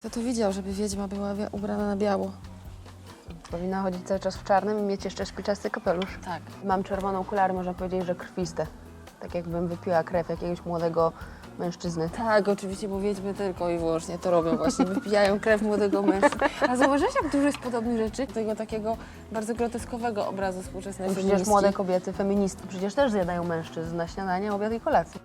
Kto to widział, żeby wiedźma była ubrana na biało? Powinna chodzić cały czas w czarnym i mieć jeszcze szpiczasty kapelusz. Tak. Mam czerwoną okulary, można powiedzieć, że krwiste. Tak jakbym wypiła krew jakiegoś młodego mężczyzny. Tak, oczywiście, bo wiedźmy tylko i wyłącznie to robią właśnie, wypijają krew młodego mężczyzny. A zauważyłeś, jak dużo jest podobnych rzeczy? Tego takiego bardzo groteskowego obrazu współczesnej No przecież feministki. młode kobiety, feministki, przecież też zjadają mężczyzn na śniadanie, obiad i kolację.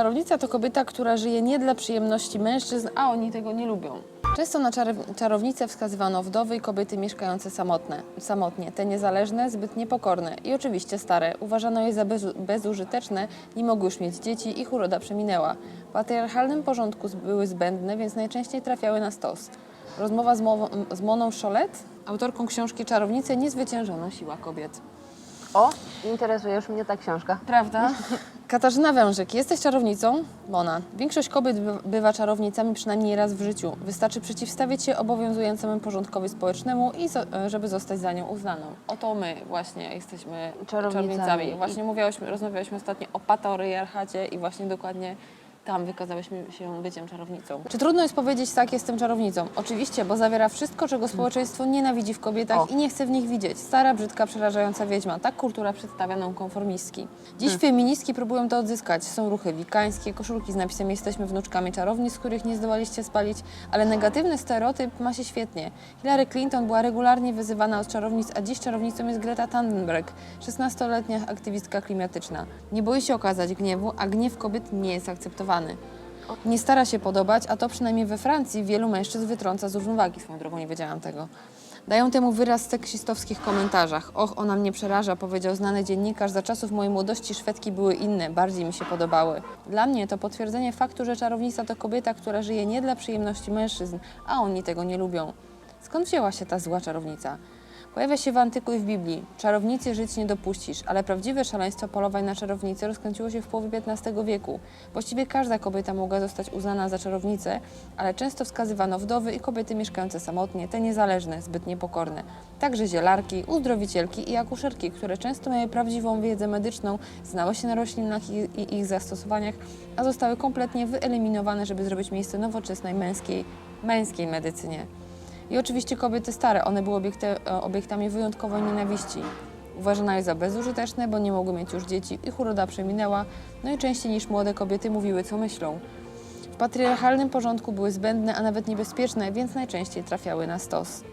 Czarownica to kobieta, która żyje nie dla przyjemności mężczyzn, a oni tego nie lubią. Często na czar- czarownicę wskazywano wdowy i kobiety mieszkające samotne, samotnie, te niezależne, zbyt niepokorne i oczywiście stare. Uważano je za bezu- bezużyteczne, nie mogły już mieć dzieci, ich uroda przeminęła. W patriarchalnym porządku były zbędne, więc najczęściej trafiały na stos. Rozmowa z, z Moną Cholet, autorką książki Czarownice, niezwyciężona siła kobiet. O, interesuje już mnie ta książka. Prawda? Katarzyna Wężyk, jesteś czarownicą? Mona. Większość kobiet by- bywa czarownicami przynajmniej raz w życiu. Wystarczy przeciwstawić się obowiązującemu porządkowi społecznemu i zo- żeby zostać za nią uznaną. Oto my właśnie jesteśmy Czarownicami. czarownicami. Właśnie mówiałyśmy, rozmawiałyśmy ostatnio o patriarchacie i właśnie dokładnie tam wykazałyśmy się byciem czarownicą. Czy trudno jest powiedzieć tak, jestem czarownicą? Oczywiście, bo zawiera wszystko, czego społeczeństwo nienawidzi w kobietach O. i nie chce w nich widzieć. Stara, brzydka, przerażająca wiedźma. Tak kultura przedstawia nam konformistki. Dziś feministki próbują to odzyskać. Są ruchy wikańskie, koszulki z napisem Jesteśmy wnuczkami czarownic, których nie zdołaliście spalić, ale negatywny stereotyp ma się świetnie. Hillary Clinton była regularnie wyzywana od czarownic, a dziś czarownicą jest Greta Thunberg, 16-letnia aktywistka klimatyczna. Nie boi się okazać gniewu, a gniew kobiet nie jest akceptowany. Nie stara się podobać, a to przynajmniej we Francji wielu mężczyzn wytrąca z równowagi. Swoją drogą nie wiedziałam tego. Dają temu wyraz w seksistowskich komentarzach. Och, ona mnie przeraża, powiedział znany dziennikarz. Za czasów mojej młodości Szwedki były inne, bardziej mi się podobały. Dla mnie to potwierdzenie faktu, że czarownica to kobieta, która żyje nie dla przyjemności mężczyzn, a oni tego nie lubią. Skąd wzięła się ta zła czarownica? Pojawia się w antyku i w Biblii. Czarownicy żyć nie dopuścisz, ale prawdziwe szaleństwo polowań na czarownice rozkręciło się w połowie XV wieku. Właściwie każda kobieta mogła zostać uznana za czarownicę, ale często wskazywano wdowy i kobiety mieszkające samotnie, te niezależne, zbyt niepokorne. Także zielarki, uzdrowicielki i akuszerki, które często miały prawdziwą wiedzę medyczną, znały się na roślinach i, i ich zastosowaniach, a zostały kompletnie wyeliminowane, żeby zrobić miejsce nowoczesnej męskiej, męskiej medycynie. I oczywiście kobiety stare, one były obiekte, e, obiektami wyjątkowej nienawiści. Uważano je za bezużyteczne, bo nie mogły mieć już dzieci, ich uroda przeminęła, no i częściej niż młode kobiety mówiły, co myślą. W patriarchalnym porządku były zbędne, a nawet niebezpieczne, więc najczęściej trafiały na stos.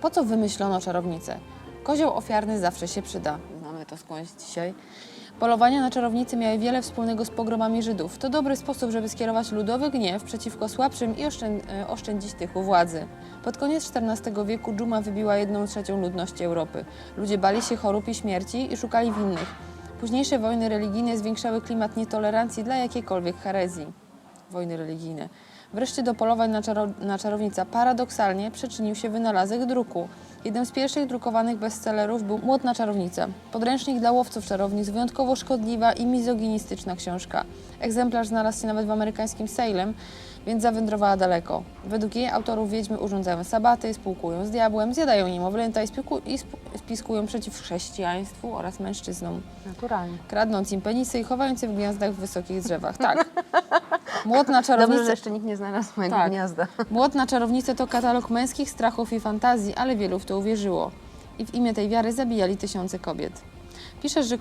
Po co wymyślono czarownicę? Kozioł ofiarny zawsze się przyda. Znamy to skądś dzisiaj. Polowania na czarownicy miały wiele wspólnego z pogromami Żydów. To dobry sposób, żeby skierować ludowy gniew przeciwko słabszym i e, oszczędzić tych u władzy. Pod koniec XIV wieku dżuma wybiła jedną trzecią ludności Europy. Ludzie bali się chorób i śmierci i szukali winnych. Późniejsze wojny religijne zwiększały klimat nietolerancji dla jakiejkolwiek herezji wojny religijne. Wreszcie do polowań na, czaro na czarownica paradoksalnie przyczynił się wynalazek druku. Jednym z pierwszych drukowanych bestsellerów był Młot na czarownicę. Podręcznik dla łowców czarownic, wyjątkowo szkodliwa i mizoginistyczna książka. Egzemplarz znalazł się nawet w amerykańskim Salem, więc zawędrowała daleko. Według jej autorów wiedźmy urządzają sabaty, spółkują z diabłem, zjadają niemowlęta i, spiku- i sp- spiskują przeciw chrześcijaństwu oraz mężczyznom Naturalnie. kradnąc im penisy i chowając je w gniazdach w wysokich drzewach. Tak. Młot na czarownicę. Dobrze, że jeszcze nikt nie znalazł mojego Tak. gniazda. Młot na czarownicę to katalog męskich strachów i fantazji, ale wielu w to uwierzyło. I w imię tej wiary zabijali tysiące kobiet. Piszesz, że e,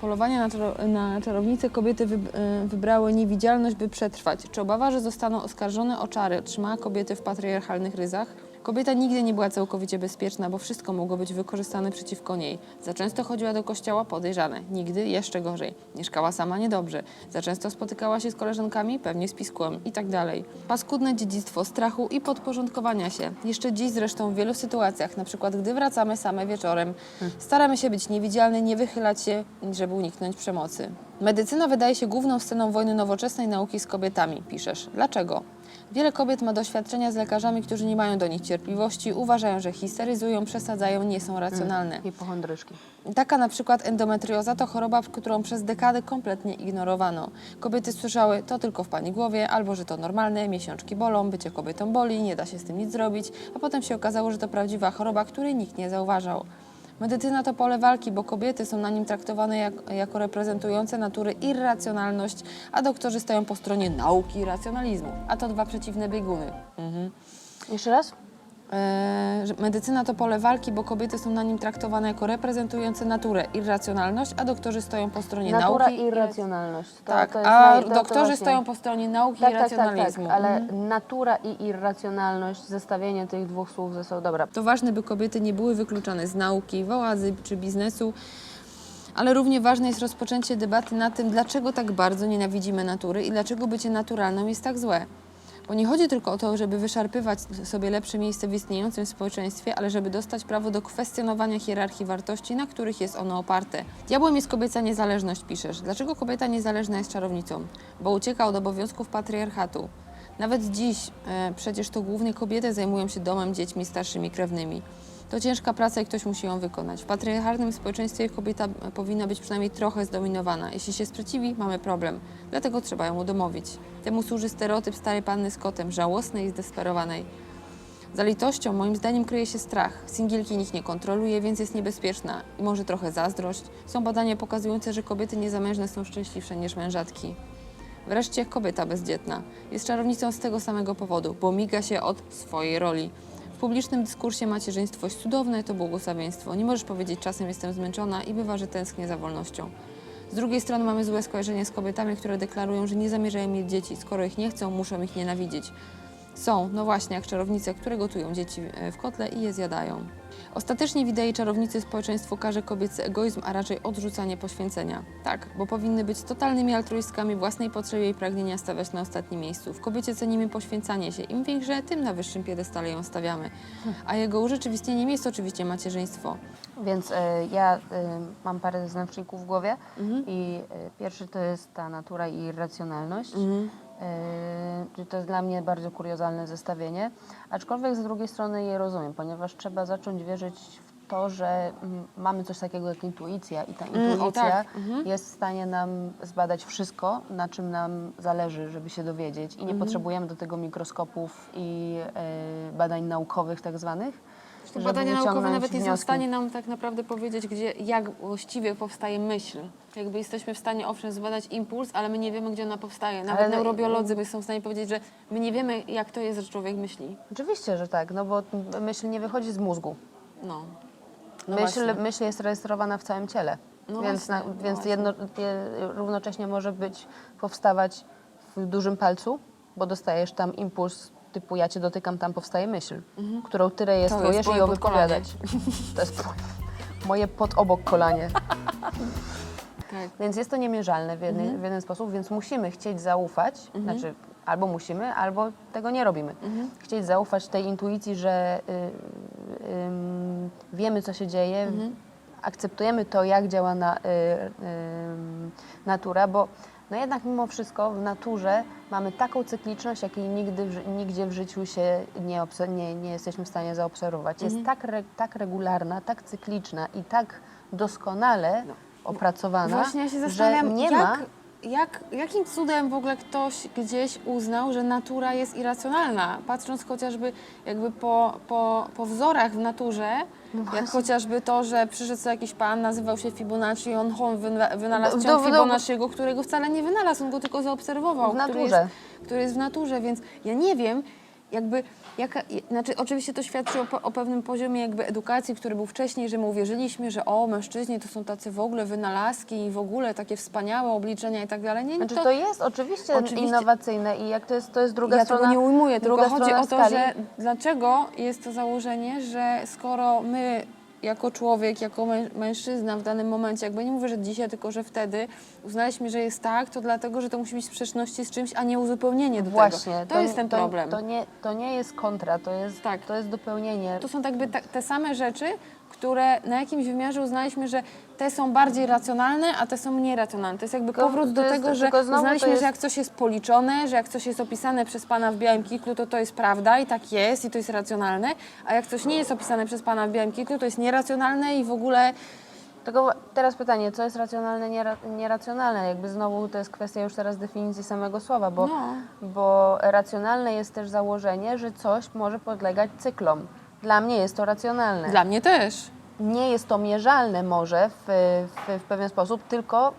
polowania na, czaro- na czarownicę kobiety e, wybrały niewidzialność, by przetrwać. Czy obawa, że zostaną oskarżone o czary, trzymała kobiety w patriarchalnych ryzach? Kobieta nigdy nie była całkowicie bezpieczna, bo wszystko mogło być wykorzystane przeciwko niej. Za często chodziła do kościoła podejrzane, nigdy jeszcze gorzej. Mieszkała sama niedobrze. Za często spotykała się z koleżankami, pewnie z piskułem i tak dalej. Paskudne dziedzictwo strachu i podporządkowania się. Jeszcze dziś zresztą w wielu sytuacjach, na przykład gdy wracamy same wieczorem, staramy się być niewidzialne, nie wychylać się, żeby uniknąć przemocy. Medycyna wydaje się główną sceną wojny nowoczesnej nauki z kobietami, piszesz. Dlaczego? Wiele kobiet ma doświadczenia z lekarzami, którzy nie mają do nich cierpliwości, uważają, że histeryzują, przesadzają, nie są racjonalne. Hipochondryczki. Taka na przykład endometrioza to choroba, którą przez dekady kompletnie ignorowano. Kobiety słyszały to tylko w pani głowie, albo że to normalne, miesiączki bolą, bycie kobietą boli, nie da się z tym nic zrobić, a potem się okazało, że to prawdziwa choroba, której nikt nie zauważał. Medycyna to pole walki, bo kobiety są na nim traktowane jak, jako reprezentujące natury irracjonalność, a doktorzy stoją po stronie nauki i racjonalizmu. A to dwa przeciwne bieguny. Jeszcze raz? Że medycyna to pole walki, bo kobiety są na nim traktowane jako reprezentujące naturę, irracjonalność, a doktorzy stoją po stronie Natura nauki. i racjonalność. To, tak, to a naj- to- to doktorzy właśnie- stoją po stronie nauki tak, i tak, tak, tak, racjonalizmu. ale Mhm. natura i irracjonalność, zestawienie tych dwóch słów ze sobą, dobra. To ważne, by kobiety nie były wykluczane z nauki, władzy czy biznesu, ale równie ważne jest rozpoczęcie debaty na tym, dlaczego tak bardzo nienawidzimy natury i dlaczego bycie naturalną jest tak złe. Bo nie chodzi tylko o to, żeby wyszarpywać sobie lepsze miejsce w istniejącym społeczeństwie, ale żeby dostać prawo do kwestionowania hierarchii wartości, na których jest ono oparte. Diabłem jest kobieca niezależność, piszesz. Dlaczego kobieta niezależna jest czarownicą? Bo ucieka od obowiązków patriarchatu. Nawet dziś e, przecież to głównie kobiety zajmują się domem, dziećmi, starszymi krewnymi. To ciężka praca i ktoś musi ją wykonać. W patriarchalnym społeczeństwie kobieta powinna być przynajmniej trochę zdominowana. Jeśli się sprzeciwi, mamy problem. Dlatego trzeba ją udomowić. Temu służy stereotyp starej panny z kotem, żałosnej i zdesperowanej. Za litością, moim zdaniem, kryje się strach. Singielki nikt nie kontroluje, więc jest niebezpieczna. I może trochę zazdrość. Są badania pokazujące, że kobiety niezamężne są szczęśliwsze niż mężatki. Wreszcie kobieta bezdzietna. Jest czarownicą z tego samego powodu, bo miga się od swojej roli. W publicznym dyskursie macierzyństwo jest cudowne, to błogosławieństwo. Nie możesz powiedzieć czasem jestem zmęczona i bywa, że tęsknię za wolnością. Z drugiej strony mamy złe skojarzenie z kobietami, które deklarują, że nie zamierzają mieć dzieci. Skoro ich nie chcą, muszą ich nienawidzić. Są, no właśnie, jak czarownice, które gotują dzieci e, w kotle i je zjadają. Ostatecznie w idei czarownicy społeczeństwu każe kobiecy egoizm, a raczej odrzucanie poświęcenia. Tak, bo powinny być totalnymi altruistkami własnej potrzeby i pragnienia stawiać na ostatnim miejscu. W kobiecie cenimy poświęcanie się. Im większe, tym na wyższym piedestale ją stawiamy. A jego urzeczywistnieniem jest oczywiście macierzyństwo. Więc e, ja e, mam parę znaczników w głowie Mhm. i e, pierwszy to jest ta natura i irracjonalność. Mhm. Czyli to jest dla mnie bardzo kuriozalne zestawienie, aczkolwiek z drugiej strony je rozumiem, ponieważ trzeba zacząć wierzyć w to, że mm, mamy coś takiego jak intuicja i ta Mm, o intuicja tak, mhm. jest w stanie nam zbadać wszystko, na czym nam zależy, żeby się dowiedzieć i nie Mhm. potrzebujemy do tego mikroskopów i e, badań naukowych tak zwanych. Te badania naukowe nawet nie są w wnioski. stanie nam tak naprawdę powiedzieć, gdzie, jak właściwie powstaje myśl. Jakby jesteśmy w stanie, owszem, zbadać impuls, ale my nie wiemy, gdzie ona powstaje. Nawet Ale- neurobiolodzy by są w stanie powiedzieć, że my nie wiemy, jak to jest, że człowiek myśli. Oczywiście, że tak, no bo myśl nie wychodzi z mózgu. No. No myśl, właśnie. myśl jest rejestrowana w całym ciele, No więc, właśnie, na, no więc właśnie. jedno, je, równocześnie może być powstawać w dużym palcu, bo dostajesz tam impuls typu ja cię dotykam, tam powstaje myśl, którą ty rejestrujesz jest i ją wypowiadać. To jest moje pod obok kolanie. Tak. Więc jest to niemierzalne w, jedny, Mhm. w jeden sposób, więc musimy chcieć zaufać, znaczy albo musimy, albo tego nie robimy. Mhm. Chcieć zaufać tej intuicji, że y, ym, wiemy, co się dzieje, Mhm. akceptujemy to, jak działa na, y, ym, natura, bo no jednak mimo wszystko w naturze mamy taką cykliczność, jakiej nigdy w, nigdzie w życiu się nie, nie, nie jesteśmy w stanie zaobserwować. Jest Mhm. tak, re, tak regularna, tak cykliczna i tak doskonale opracowana, No. Właśnie ja się że zastanawiam, nie jak, ma jak, jakim cudem w ogóle ktoś gdzieś uznał, że natura jest irracjonalna. Patrząc chociażby jakby po, po, po wzorach w naturze, jak chociażby to, że przyszedł sobie jakiś pan, nazywał się Fibonacci i on, on wyna- wynalazł ciąg Fibonacciego, którego wcale nie wynalazł, on go tylko zaobserwował. Który jest, który jest w naturze, więc ja nie wiem, jakby, jaka, znaczy oczywiście to świadczy o, o pewnym poziomie jakby edukacji, który był wcześniej, że my uwierzyliśmy, że o, mężczyźni to są tacy w ogóle wynalazki i w ogóle takie wspaniałe obliczenia i tak dalej. Nie, Znaczy to, to jest oczywiście, Oczywiście- innowacyjne i jak to jest, to jest druga ja strona. tego nie ujmuję, tylko chodzi o to, skali. że dlaczego jest to założenie, że skoro my jako człowiek, jako mę- mężczyzna w danym momencie, jakby nie mówię, że dzisiaj, tylko że wtedy uznaliśmy, że jest tak, to dlatego, że to musi być w sprzeczności z czymś, a nie uzupełnienie do Właśnie, tego. To, jest ten to, problem. To nie, to nie jest kontra, to jest, Tak. to jest dopełnienie. To są tak jakby te same rzeczy, które na jakimś wymiarze uznaliśmy, że te są bardziej racjonalne, a te są mniej racjonalne. To jest jakby Tylko powrót to do jest- tego, że tylko znowu to uznaliśmy, jest- że jak coś jest policzone, że jak coś jest opisane przez Pana w białym kiklu, to to jest prawda i tak jest i to jest racjonalne, a jak coś nie jest opisane przez Pana w białym kiklu, to jest nieracjonalne i w ogóle Tylko teraz pytanie, co jest racjonalne, niera, nieracjonalne? Jakby znowu to jest kwestia już teraz definicji samego słowa, bo, No. bo racjonalne jest też założenie, że coś może podlegać cyklom. Dla mnie jest to racjonalne. dla mnie też. Nie jest to mierzalne może w, w, w pewien sposób, tylko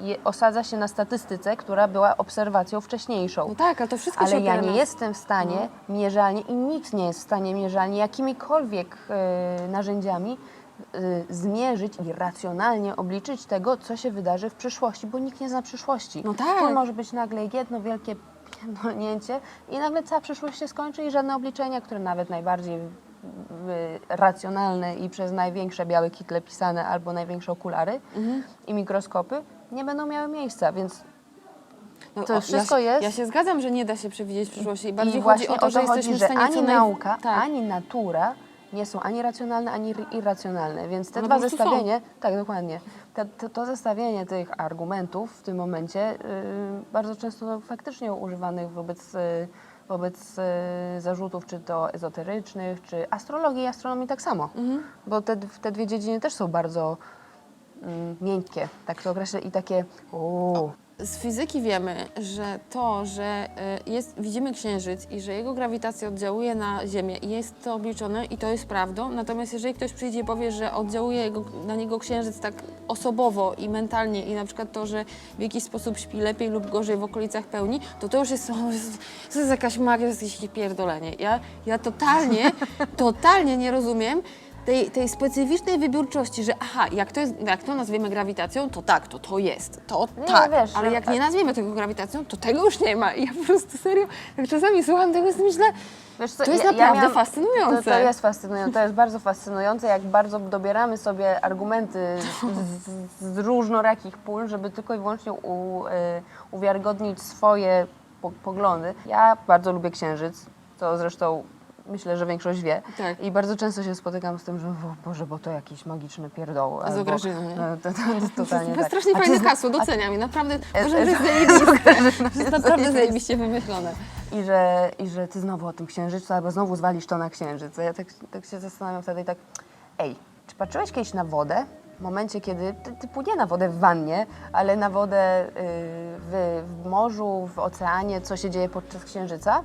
yy, osadza się na statystyce, która była obserwacją wcześniejszą. No tak, ale to wszystko się Ale ja nie na- jestem w stanie mierzalnie i nikt nie jest w stanie mierzalnie jakimikolwiek e, narzędziami e, zmierzyć i racjonalnie obliczyć tego, co się wydarzy w przyszłości, bo nikt nie zna przyszłości. No tak. Tu może być nagle jedno wielkie pierdolnięcie i nagle cała przyszłość się skończy i żadne obliczenia, które nawet najbardziej y, racjonalne i przez największe białe kitle pisane albo największe okulary Mhm. i mikroskopy nie będą miały miejsca, więc No, to o, wszystko ja, się- jest- Ja się zgadzam, że nie da się przewidzieć przyszłości. Bardziej I chodzi właśnie o to, że jesteśmy chodzi, w że ani naj- nauka, tak. ani natura nie są ani racjonalne, ani irracjonalne, więc te One dwa prostu są. zestawienie, tak dokładnie, te, to, to zestawienie tych argumentów w tym momencie y, bardzo często no, faktycznie używanych wobec, y, wobec y, zarzutów, czy to ezoterycznych, czy astrologii i astronomii tak samo, Mhm. bo te, te dwie dziedziny też są bardzo mm, miękkie, tak to określę, i takie uuu, Z fizyki wiemy, że to, że y, jest, widzimy księżyc i że jego grawitacja oddziałuje na Ziemię jest to obliczone i to jest prawdą, natomiast jeżeli ktoś przyjdzie i powie, że oddziałuje jego, na niego księżyc tak osobowo i mentalnie i na przykład to, że w jakiś sposób śpi lepiej lub gorzej w okolicach pełni, to to już jest, o, jest- to jest jakaś magia, to jest jakieś pierdolenie. Ja, ja totalnie, totalnie nie rozumiem, tej, tej specyficznej wybiórczości, że aha, jak to, jest, jak to nazwiemy grawitacją, to tak, to to jest, to Nie, tak, wiesz, ale no, jak a- nie nazwiemy tego grawitacją, to tego już nie ma. I ja po prostu serio, jak czasami słucham tego, to myślę, co, To jest naprawdę miałam- fascynujące. To, to jest fascynujące, to jest bardzo fascynujące, jak bardzo dobieramy sobie argumenty z, z, z różnorakich pól, żeby tylko i wyłącznie u, y, uwiarygodnić swoje po, poglądy. Ja bardzo lubię księżyc, to zresztą myślę, że większość wie. Tak. I bardzo często się spotykam z tym, że o Boże, bo to jakiś magiczny pierdoł. Z ograżyny, nie? No, to, to, to, totalnie to jest tak. strasznie A fajne hasło, doceniam i naprawdę, E, może e, to jest zajebiste, to jest naprawdę zajebiście wymyślone. I że, I że ty znowu o tym księżycu, albo znowu zwalisz to na księżyc. Ja tak, tak się zastanawiam wtedy i tak, ej, czy patrzyłeś kiedyś na wodę? W momencie, kiedy, ty- typu nie na wodę w wannie, ale na wodę y, w, w morzu, w oceanie, co się dzieje podczas księżyca?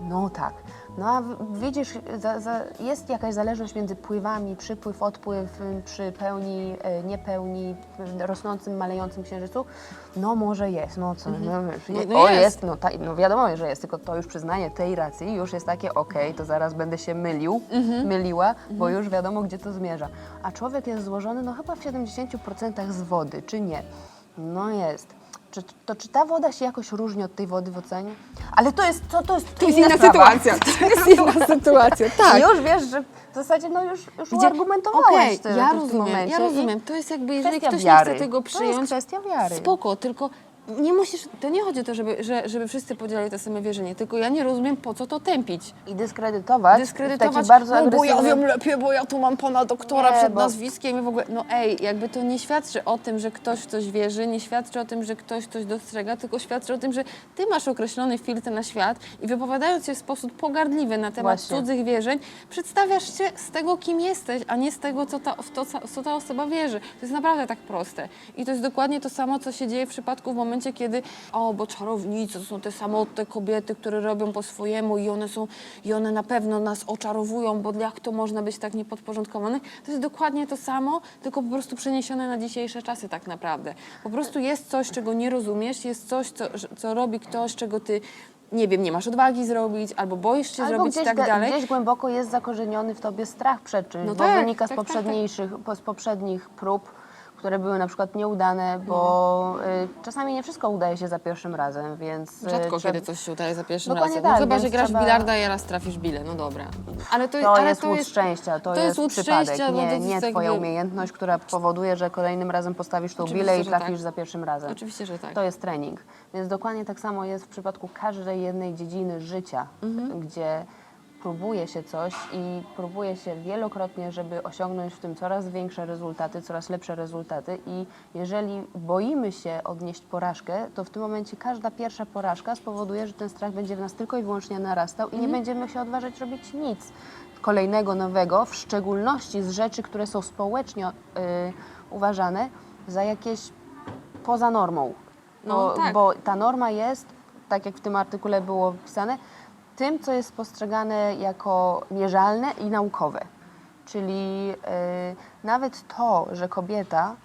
No tak. No a widzisz, za, za, jest jakaś zależność między pływami, przypływ, odpływ, y, przy pełni, y, niepełni, y, rosnącym, malejącym księżycu? No może jest, no co, no, wiesz, No, je- no o jest. jest, no, ta, no wiadomo, że jest, tylko to już przyznanie tej racji już jest takie, okej, to zaraz będę się mylił, Mhm. myliła, bo już wiadomo, gdzie to zmierza. A człowiek jest złożony, no chyba w 70% z wody, czy nie? No jest. Czy, to czy ta woda się jakoś różni od tej wody w oceanie? Ale to jest, to, to jest, To jest inna sprawa. sytuacja, to jest inna sytuacja, tak. Już wiesz, że w zasadzie no już, już Gdzie- uargumentowałeś Okej, ty ja w tym rozumiem, momencie ja rozumiem. To jest jakby, jeżeli kwestia ktoś wiary. nie chce tego To jest przyjąć, kwestia wiary. spoko, tylko nie musisz, to nie chodzi o to, żeby, że, żeby wszyscy podzielali to same wierzenie, tylko ja nie rozumiem, po co to tępić. I dyskredytować, w Dyskredytować, taki bardzo no bo ja agresywny- wiem lepiej, bo ja tu mam pana doktora Nie, przed bo- nazwiskiem i w ogóle, no ej, jakby to nie świadczy o tym, że ktoś w coś wierzy, nie świadczy o tym, że ktoś coś dostrzega, tylko świadczy o tym, że ty masz określony filtr na świat i wypowiadając się w sposób pogardliwy na temat Właśnie. cudzych wierzeń, przedstawiasz się z tego, kim jesteś, a nie z tego, co ta, w to, co- w co ta osoba wierzy. To jest naprawdę tak proste. I to jest dokładnie to samo, co się dzieje w przypadku w momencie, kiedy o, bo czarownice to są te samotne kobiety, które robią po swojemu i one są, i one na pewno nas oczarowują, bo jak to można być tak niepodporządkowanych? To jest dokładnie to samo, tylko po prostu przeniesione na dzisiejsze czasy tak naprawdę. Po prostu jest coś, czego nie rozumiesz, jest coś, co, co robi ktoś, czego ty nie wiem, nie masz odwagi zrobić, albo boisz się Albo zrobić i tak dalej. gdzieś głęboko jest zakorzeniony w tobie strach przed czymś, No bo tak, wynika z, tak, tak, tak. poprzedniejszych, po- z poprzednich prób, które były na przykład nieudane, bo No. y, czasami nie wszystko udaje się za pierwszym razem, więc... y, Rzadko trzeba- kiedy coś się udaje za pierwszym Dokładnie razem. No tak, chyba, że grasz trzeba- w bilarda i raz trafisz bile, no dobra. Ale to, To ale jest to łód szczęścia, to, jest łód przypadek, szczęścia, no to nie, jest nie twoja jakby- umiejętność, która powoduje, że kolejnym razem postawisz tą Oczywiście, bilę i że trafisz tak. za pierwszym razem. Oczywiście, że tak. To jest trening. Więc dokładnie tak samo jest w przypadku każdej jednej dziedziny życia, Mhm. gdzie próbuje się coś i próbuje się wielokrotnie, żeby osiągnąć w tym coraz większe rezultaty, coraz lepsze rezultaty i jeżeli boimy się odnieść porażkę, to w tym momencie każda pierwsza porażka spowoduje, że ten strach będzie w nas tylko i wyłącznie narastał i nie Mhm. będziemy się odważyć robić nic kolejnego nowego, w szczególności z rzeczy, które są społecznie y, uważane za jakieś poza normą. No, bo, tak. bo ta norma jest, tak jak w tym artykule było pisane, tym, co jest postrzegane jako mierzalne i naukowe. Czyli y, nawet to, że kobieta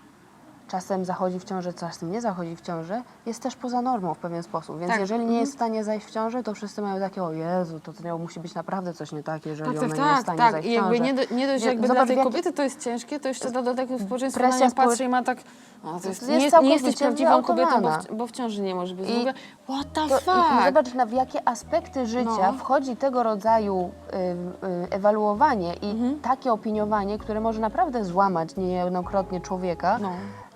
czasem zachodzi w ciążę, czasem nie zachodzi w ciążę, jest też poza normą w pewien sposób. Więc Tak. jeżeli nie Mhm. jest w stanie zajść w ciążę, to wszyscy mają takie, o Jezu, to, to musi być naprawdę coś nie tak, jeżeli Tak, ona tak, nie jest w tak, stanie tak. zajść I w jakby ciążę. nie, do, nie dość, Nie, jakby zobacz, dla tej w kobiety to jest ciężkie, to jeszcze dodatek społeczeństwo na nią patrzy i ma tak, o, to jest, jest nie, nie jesteś prawdziwą kobietą, bo w, bo w ciąży nie możesz być. I- I mówię, what the To, i, I fuck? zobacz, na, w jakie aspekty życia No. wchodzi tego rodzaju y, y, ewaluowanie i Mhm. takie opiniowanie, które może naprawdę złamać niejednokrotnie człowieka. No.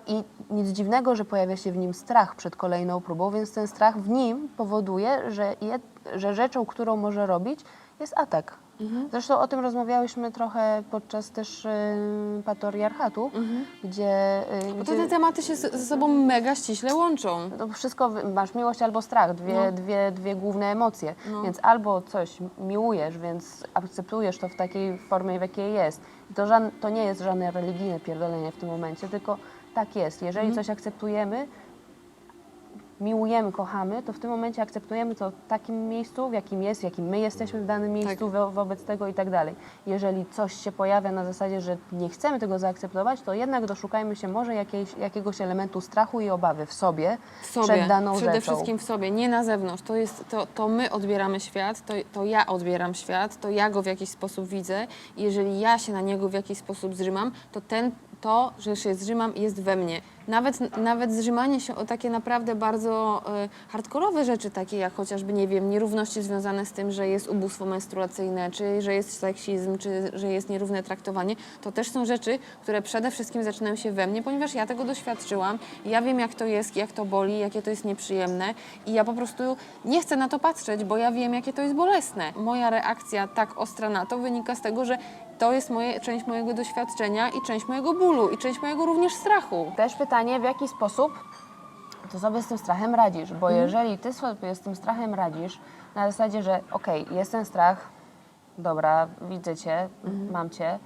I nic dziwnego, że pojawia się w nim strach przed kolejną próbą, więc ten strach w nim powoduje, że, je, że rzeczą, którą może robić, jest atak. Zresztą o tym rozmawiałyśmy trochę podczas też y, patriarchatu, gdzie, y, Bo to gdzie te tematy się z- ze sobą mega ściśle łączą. to wszystko, wy- masz miłość albo strach, dwie, No. dwie, dwie główne emocje. No. Więc albo coś miłujesz, więc akceptujesz to w takiej formie, w jakiej jest. I to, żan, to nie jest żadne religijne pierdolenie w tym momencie, tylko tak jest. Jeżeli Mhm. coś akceptujemy, miłujemy, kochamy, to w tym momencie akceptujemy to w takim miejscu, w jakim jest, w jakim my jesteśmy w danym miejscu wo, wobec tego i tak dalej. Jeżeli coś się pojawia na zasadzie, że nie chcemy tego zaakceptować, to jednak doszukajmy się może jakiejś, jakiegoś elementu strachu i obawy w sobie, W sobie, przed daną przede rzeczą. wszystkim w sobie, nie na zewnątrz. To, jest, to, to my odbieramy świat, to, to ja odbieram świat, to ja go w jakiś sposób widzę. I jeżeli ja się na niego w jakiś sposób zrzymam, to ten, to, że się zrzymam, jest we mnie. Nawet, nawet zrzymanie się o takie naprawdę bardzo e, hardkorowe rzeczy, takie jak chociażby, nie wiem, nierówności związane z tym, że jest ubóstwo menstruacyjne, czy że jest seksizm, czy że jest nierówne traktowanie, to też są rzeczy, które przede wszystkim zaczynają się we mnie, ponieważ ja tego doświadczyłam. Ja wiem, jak to jest, jak to boli, jakie to jest nieprzyjemne i ja po prostu nie chcę na to patrzeć, bo ja wiem, jakie to jest bolesne. Moja reakcja tak ostra na to wynika z tego, że to jest moje, część mojego doświadczenia i część mojego bólu i część mojego również strachu. Też w jaki sposób ty sobie z tym strachem radzisz, bo Mhm. jeżeli ty sobie z tym strachem radzisz na zasadzie, że okej, jest ten strach, dobra, widzę cię, Mhm. mam cię,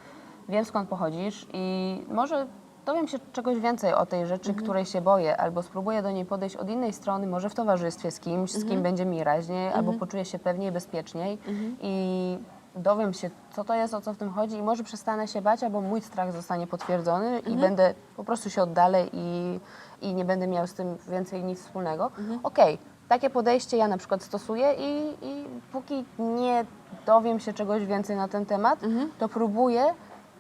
wiem skąd pochodzisz i może dowiem się czegoś więcej o tej rzeczy, Mhm. której się boję, albo spróbuję do niej podejść od innej strony, może w towarzystwie z kimś, z kim będzie mi raźniej, albo poczuję się pewniej, bezpieczniej i dowiem się, co to jest, o co w tym chodzi i może przestanę się bać, albo mój strach zostanie potwierdzony Mhm. i będę, po prostu się oddalę i, i nie będę miał z tym więcej nic wspólnego. Mhm. Okej, takie podejście ja na przykład stosuję i, i póki nie dowiem się czegoś więcej na ten temat, Mhm. to próbuję,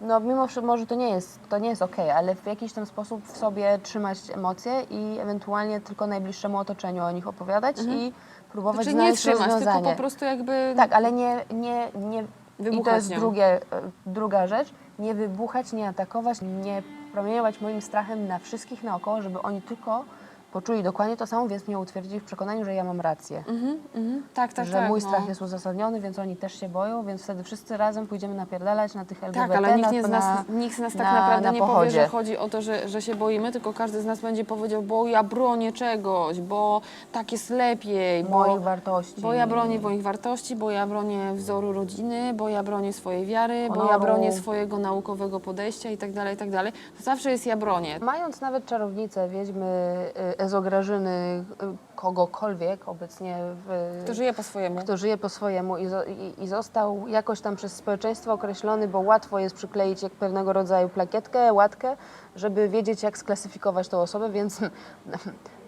no mimo wszystko może to nie jest, to nie jest okej, ale w jakiś tam sposób w sobie trzymać emocje i ewentualnie tylko najbliższemu otoczeniu o nich opowiadać i próbować. Znaczy nie znaleźć trzymać, rozwiązanie. tylko po prostu jakby... Tak, ale nie, nie, nie i to Wybuchać jest nią. drugie, e, druga rzecz, nie wybuchać, nie atakować, nie promieniować moim strachem na wszystkich naokoło, żeby oni tylko poczuli dokładnie to samo, więc mnie utwierdzili w przekonaniu, że ja mam rację. Mhm, mhm. Tak, tak, że tak. mój no. strach jest uzasadniony, więc oni też się boją, więc wtedy wszyscy razem pójdziemy napierdalać na tych LGBT, Tak, ale nikt, na, nie z na, nas, nikt z nas tak na- naprawdę na nie powie, że chodzi o to, że, że się boimy, tylko każdy z nas będzie powiedział, bo ja bronię czegoś, bo tak jest lepiej, bo, moich wartości. bo ja bronię moich wartości, bo ja bronię wzoru rodziny, bo ja bronię swojej wiary, bo ja Honoru. bronię swojego naukowego podejścia i tak dalej, i tak dalej. To zawsze jest ja bronię. Mając nawet czarownicę, wiedźmy, y, ezograżyny, y, kogokolwiek obecnie w, Kto żyje po swojemu. kto żyje po swojemu i, i, i został jakoś tam przez społeczeństwo określony, bo łatwo jest przykleić jak pewnego rodzaju plakietkę, łatkę, żeby wiedzieć, jak sklasyfikować tą osobę, więc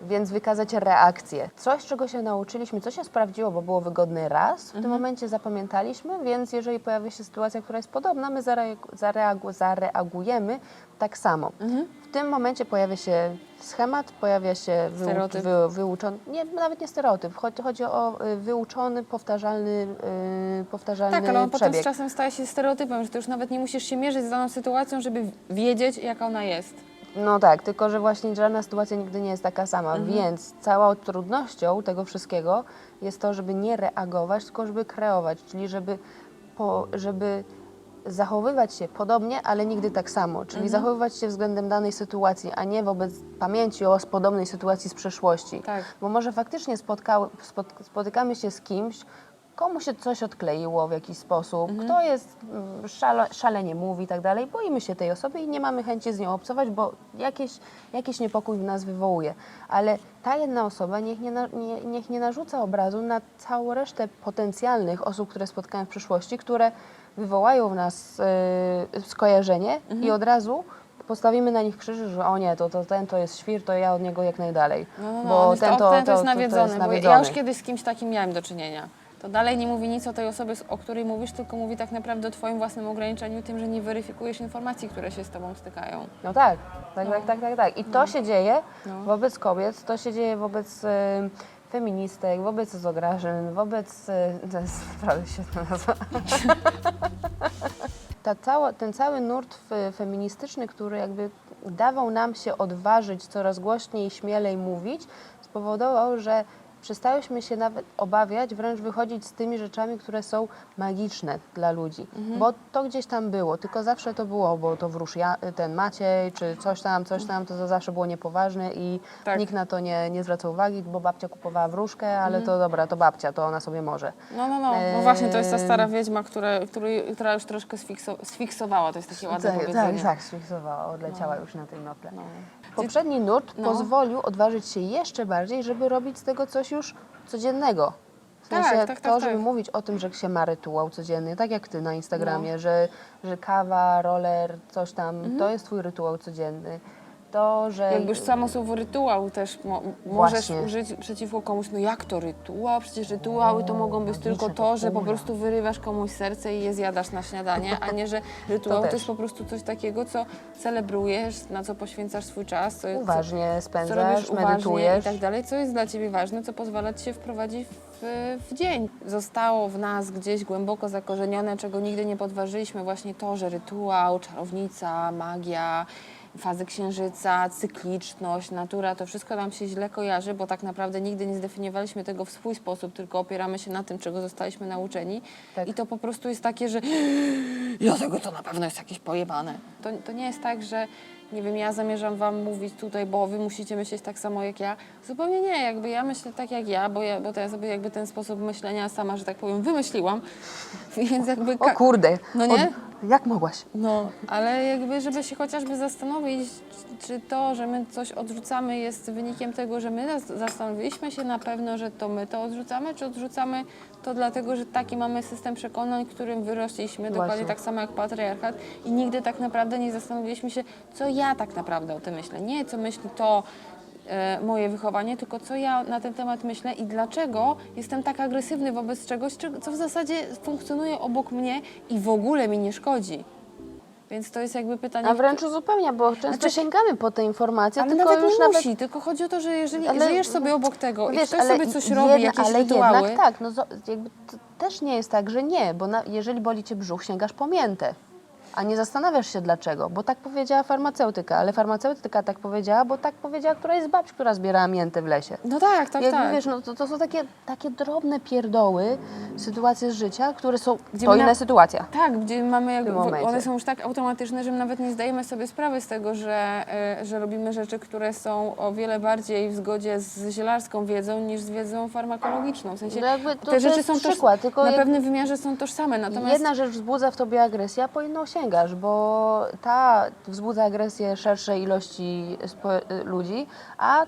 więc wykazać reakcję. Coś, czego się nauczyliśmy, co się sprawdziło, bo było wygodny raz, w tym momencie zapamiętaliśmy, więc jeżeli pojawi się sytuacja, która jest podobna, my zareagu- zareagu- zareagujemy tak samo. W tym momencie pojawia się schemat, pojawia się Stereotyp. wy, wyuczony, nie, nawet nie stereotyp, chodzi, chodzi o y, wyuczony, powtarzalny, y, powtarzalny Tak, ale on potem z przebieg. czasem staje się stereotypem, że ty już nawet nie musisz się mierzyć z daną sytuacją, żeby wiedzieć, jaka ona jest. No tak, tylko że właśnie żadna sytuacja nigdy nie jest taka sama, Mhm. więc całą trudnością tego wszystkiego jest to, żeby nie reagować, tylko żeby kreować, czyli żeby, po, żeby zachowywać się podobnie, ale nigdy tak samo, czyli Mhm. zachowywać się względem danej sytuacji, a nie wobec pamięci o podobnej sytuacji z przeszłości. Tak. Bo może faktycznie spotkały, spot, spotykamy się z kimś, komu się coś odkleiło w jakiś sposób, Mhm. kto jest mm, szale, szalenie mówi i tak dalej, boimy się tej osoby i nie mamy chęci z nią obcować, bo jakieś, jakiś niepokój w nas wywołuje. Ale ta jedna osoba niech nie, nie, niech nie narzuca obrazu na całą resztę potencjalnych osób, które spotkałem w przyszłości, które wywołają w nas yy, skojarzenie Mhm. i od razu postawimy na nich krzyży, że o nie, to, to ten to jest świr, to ja od niego jak najdalej. No, no, no, bo ten to, to, ten to, jest to, to nawiedzony, jest ja nawiedzony. już kiedyś z kimś takim miałem do czynienia. To dalej nie mówi nic o tej osobie, o której mówisz, tylko mówi tak naprawdę o twoim własnym ograniczeniu, tym, że nie weryfikujesz informacji, które się z tobą stykają. No tak, tak, tak, tak, tak, tak. I to się dzieje No. wobec kobiet, to się dzieje wobec y, feministek, wobec zograżyn, wobec... Y, to jest naprawdę świetna nazwa. Ta cała, ten cały nurt feministyczny, który jakby dawał nam się odważyć coraz głośniej i śmielej mówić, spowodował, że przestałyśmy się nawet obawiać, wręcz wychodzić z tymi rzeczami, które są magiczne dla ludzi. Mhm. Bo to gdzieś tam było, tylko zawsze to było, bo to wróż ja, ten Maciej, czy coś tam, coś tam, to, to zawsze było niepoważne i Tak. nikt na to nie, nie zwracał uwagi, bo babcia kupowała wróżkę, ale Mhm. to dobra, to babcia, to ona sobie może. No, no, no. No właśnie, to jest ta stara wiedźma, która, która już troszkę sfikso, sfiksowała, to jest takie ładne tak, powiedzenie. tak, tak, sfiksowała, odleciała już na tej nople. No. Poprzedni nurt No. pozwolił odważyć się jeszcze bardziej, żeby robić z tego coś już codziennego. W Tak, sensie tak, to, tak, żeby tak. mówić o tym, że się ma rytuał codzienny, tak jak ty na Instagramie, No. że, że kawa, roller, coś tam, Mhm. to jest twój rytuał codzienny. To, że... Jakby już samo słowo rytuał też mo możesz Właśnie. użyć przeciwko komuś, no jak to rytuał? Przecież rytuały to mogą być tylko to, że po prostu wyrywasz komuś serce i je zjadasz na śniadanie, a nie, że rytuał to, też. jest po prostu coś takiego, co celebrujesz, na co poświęcasz swój czas, co, co, Uważnie co spędzasz, robisz uważnie medytujesz. i tak dalej, co jest dla Ciebie ważne, co pozwala Ci się wprowadzić w, w dzień. Zostało w nas gdzieś głęboko zakorzenione, czego nigdy nie podważyliśmy, właśnie to, że rytuał, czarownica, magia, fazy księżyca, cykliczność, natura, to wszystko nam się źle kojarzy, bo tak naprawdę nigdy nie zdefiniowaliśmy tego w swój sposób, tylko opieramy się na tym, czego zostaliśmy nauczeni. Tak. I to po prostu jest takie, że dlatego to na pewno jest jakieś pojebane. To, to nie jest tak, że nie wiem, ja zamierzam wam mówić tutaj, bo wy musicie myśleć tak samo jak ja. Zupełnie nie, jakby ja myślę tak jak ja, bo ja, bo to ja sobie jakby ten sposób myślenia sama, że tak powiem, wymyśliłam. Więc jakby... O kurde, No nie? Od, jak mogłaś? no, ale jakby, żeby się chociażby zastanowić, czy to, że my coś odrzucamy, jest wynikiem tego, że my zastanowiliśmy się na pewno, że to my to odrzucamy, czy odrzucamy to dlatego, że taki mamy system przekonań, którym wyrośliśmy, dokładnie Właśnie. tak samo jak patriarchat i nigdy tak naprawdę nie zastanowiliśmy się, co ja tak naprawdę o tym myślę. Nie co myśli to e, moje wychowanie, tylko co ja na ten temat myślę i dlaczego jestem tak agresywny wobec czegoś, czego- co w zasadzie funkcjonuje obok mnie i w ogóle mi nie szkodzi. Więc to jest jakby pytanie. A wręcz uzupełnia, bo często Znaczy- sięgamy po te informacje, ale tylko nawet już nie nawet musi, tylko chodzi o to, że jeżeli Ale- żyjesz sobie obok tego i Wiesz, ktoś ale sobie coś jedna- robi, jakieś ale rytuały, jednak tak, no jakby to też nie jest tak, że nie, bo na, jeżeli boli cię brzuch, sięgasz po miętę, a nie zastanawiasz się dlaczego, bo tak powiedziała farmaceutyka, ale farmaceutyka tak powiedziała, bo tak powiedziała któraś z babci, która zbierała miętę w lesie. no tak, tak, jakby tak. wiesz, no to, to są takie, takie drobne pierdoły, sytuacje z życia, które są, Gdzie to inna na- sytuacja. Tak, gdzie mamy momencie. one są już tak automatyczne, że my nawet nie zdajemy sobie sprawy z tego, że, e, że robimy rzeczy, które są o wiele bardziej w zgodzie z zielarską wiedzą niż z wiedzą farmakologiczną. W sensie No to- te to rzeczy są toż- przykład, tylko na jak- pewnym wymiarze są tożsame, natomiast Jedna rzecz wzbudza w tobie agresję, a po inną bo ta wzbudza agresję szerszej ilości ludzi, a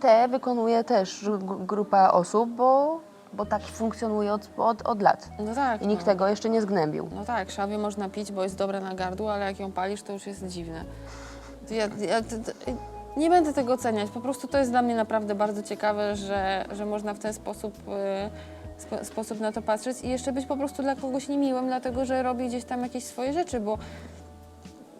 te wykonuje też gr- grupa osób, bo, bo tak funkcjonuje od, od, od lat. no tak, I nikt no. tego jeszcze nie zgnębił. No tak, szawię można pić, bo jest dobre na gardło, ale jak ją palisz, to już jest dziwne. Ja, ja, to, to, Nie będę tego oceniać, po prostu to jest dla mnie naprawdę bardzo ciekawe, że, że można w ten sposób, y, spo, sposób na to patrzeć i jeszcze być po prostu dla kogoś niemiłym, dlatego że robi gdzieś tam jakieś swoje rzeczy, bo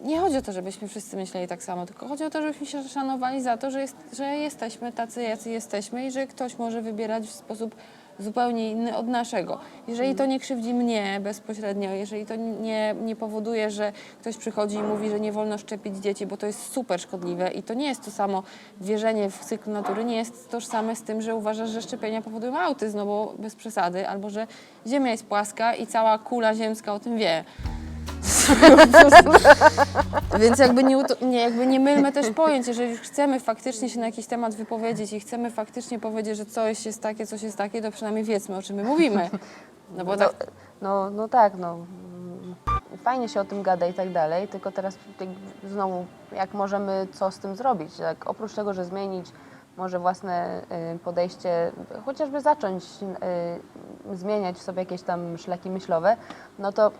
nie chodzi o to, żebyśmy wszyscy myśleli tak samo, tylko chodzi o to, żebyśmy się szanowali za to, że, jest, że jesteśmy tacy, jacy jesteśmy i że ktoś może wybierać w sposób zupełnie inny od naszego. Jeżeli to nie krzywdzi mnie bezpośrednio, jeżeli to nie, nie powoduje, że ktoś przychodzi i mówi, że nie wolno szczepić dzieci, bo to jest super szkodliwe i to nie jest to samo wierzenie w cykl natury, nie jest tożsame z tym, że uważasz, że szczepienia powodują autyzm, no bo bez przesady, albo że Ziemia jest płaska i cała kula ziemska o tym wie. Więc jakby nie, nie, jakby nie mylmy też pojęć, jeżeli już chcemy faktycznie się na jakiś temat wypowiedzieć i chcemy faktycznie powiedzieć, że coś jest takie, coś jest takie, to przynajmniej wiedzmy, o czym my mówimy. No bo No, tak, no, no tak, no. Fajnie się o tym gada i tak dalej, tylko teraz jak- znowu, jak możemy co z tym zrobić? Tak, oprócz tego, że zmienić może własne y, podejście, chociażby zacząć y, zmieniać w sobie jakieś tam szlaki myślowe, no to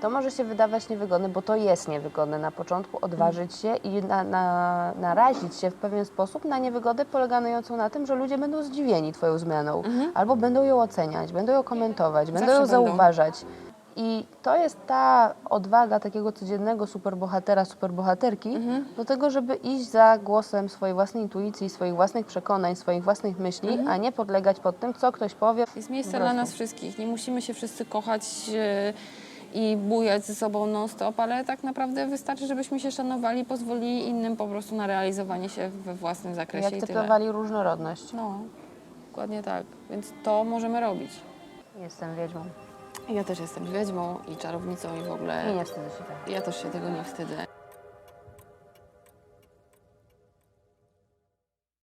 to może się wydawać niewygodne, bo to jest niewygodne na początku, odważyć się i na, na, narazić się w pewien sposób na niewygodę polegającą na tym, że ludzie będą zdziwieni Twoją zmianą, albo będą ją oceniać, będą ją komentować, będą ją będą. zauważać. I to jest ta odwaga takiego codziennego superbohatera, superbohaterki Mhm. do tego, żeby iść za głosem swojej własnej intuicji, swoich własnych przekonań, swoich własnych myśli, Mhm. a nie podlegać pod tym, co ktoś powie. jest miejsce dla nas wszystkich. Nie musimy się wszyscy kochać e, i bujać ze sobą non-stop, ale tak naprawdę wystarczy, żebyśmy się szanowali, pozwolili innym po prostu na realizowanie się we własnym zakresie i tyle. różnorodność. No, dokładnie tak. Więc to możemy robić. Jestem wiedźmą Ja też jestem wiedźmą i czarownicą i w ogóle i nie wstydzę się tego. ja też się tego nie wstydzę.